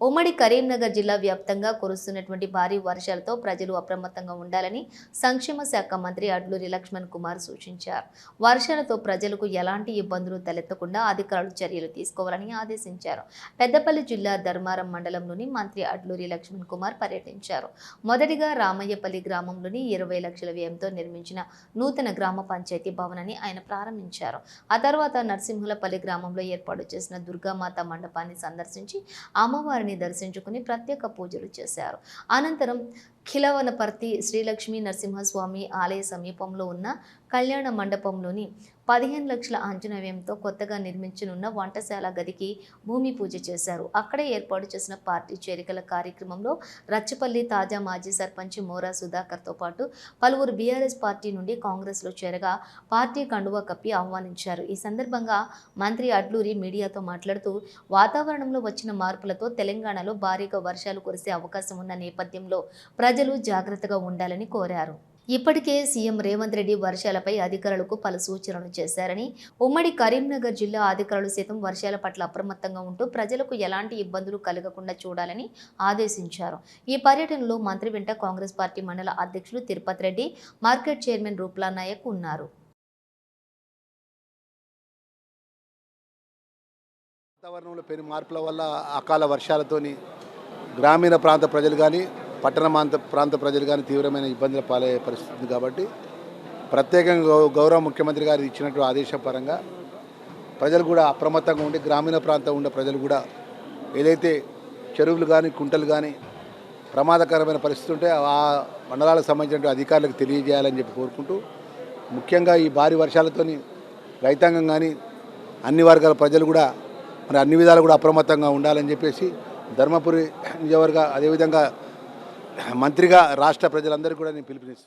ఉమ్మడి కరీంనగర్ జిల్లా వ్యాప్తంగా కురుస్తున్నటువంటి భారీ వర్షాలతో ప్రజలు అప్రమత్తంగా ఉండాలని సంక్షేమ శాఖ మంత్రి అడ్లూరి లక్ష్మణ్ కుమార్ సూచించారు. వర్షాలతో ప్రజలకు ఎలాంటి ఇబ్బందులు తలెత్తకుండా అధికారులు చర్యలు తీసుకోవాలని ఆదేశించారు. పెద్దపల్లి జిల్లా ధర్మారం మండలంలోని మంత్రి అడ్లూరి లక్ష్మణ్ కుమార్ పర్యటించారు. మొదటిగా రామయ్యపల్లి గ్రామంలోని ఇరవై లక్షల వ్యయంతో నిర్మించిన నూతన గ్రామ పంచాయతీ భవనాన్ని ఆయన ప్రారంభించారు. ఆ తర్వాత నరసింహులపల్లి గ్రామంలో ఏర్పాటు చేసిన దుర్గామాత మండపాన్ని సందర్శించి అమ్మవారిని దర్శించుకుని ప్రత్యేక పూజలు చేశారు. అనంతరం ఖిలవనపర్తి శ్రీలక్ష్మీ నరసింహస్వామి ఆలయ సమీపంలో ఉన్న కళ్యాణ మండపంలోని పదిహేను లక్షల అంచనా వ్యయంతో కొత్తగా నిర్మించనున్న వంటశాల గదికి భూమి పూజ చేశారు. అక్కడే ఏర్పాటు చేసిన పార్టీ చేరికల కార్యక్రమంలో రచ్చపల్లి తాజా మాజీ సర్పంచ్ మోరా సుధాకర్తో పాటు పలువురు బీఆర్ఎస్ పార్టీ నుండి కాంగ్రెస్లో చేరగా పార్టీ కండువా కప్పి ఆహ్వానించారు. ఈ సందర్భంగా మంత్రి అడ్లూరి మీడియాతో మాట్లాడుతూ వాతావరణంలో వచ్చిన మార్పులతో తెలంగాణలో భారీగా వర్షాలు కురిసే అవకాశం ఉన్న నేపథ్యంలో ప్రజలు జాగ్రత్తగా ఉండాలని కోరారు. ఇప్పటికే సీఎం రేవంత్ రెడ్డి వర్షాలపై అధికారులకు పలు సూచనలు చేశారని ఉమ్మడి కరీంనగర్ జిల్లా అధికారులు సైతం వర్షాల పట్ల అప్రమత్తంగా ఉంటూ ప్రజలకు ఎలాంటి ఇబ్బందులు కలగకుండా చూడాలని ఆదేశించారు. ఈ పర్యటనలో మంత్రి వెంట కాంగ్రెస్ పార్టీ మండల అధ్యక్షులు తిరుపతి రెడ్డి మార్కెట్ చైర్మన్ రూప్లా నాయక్ ఉన్నారు. వాతావరణంలో పెను మార్పుల వల్ల అకాల వర్షాలతోని గ్రామీణ ప్రాంత ప్రజలు కానీ పట్టణ ప్రాంత ప్రాంత ప్రజలు కానీ తీవ్రమైన ఇబ్బందుల పాలయ్యే పరిస్థితి కాబట్టి ప్రత్యేకంగా గౌరవ ముఖ్యమంత్రి గారు ఇచ్చినట్టు ఆదేశపరంగా ప్రజలు కూడా అప్రమత్తంగా ఉండి గ్రామీణ ప్రాంతం ఉండే ప్రజలు కూడా ఏదైతే చెరువులు కానీ కుంటలు కానీ ప్రమాదకరమైన పరిస్థితి ఉంటే ఆ మండలాలకు సంబంధించిన అధికారులకు తెలియజేయాలని చెప్పి కోరుకుంటూ ముఖ్యంగా ఈ భారీ వర్షాలతోని రైతాంగం కానీ అన్ని వర్గాల ప్రజలు కూడా మరి అన్ని విధాలు కూడా అప్రమత్తంగా ఉండాలని చెప్పేసి ధర్మపురి నియోజకవర్గ అదేవిధంగా మంత్రిగా రాష్ట్ర ప్రజలందరికీ కూడా నేను పిలుపునిస్తున్నాను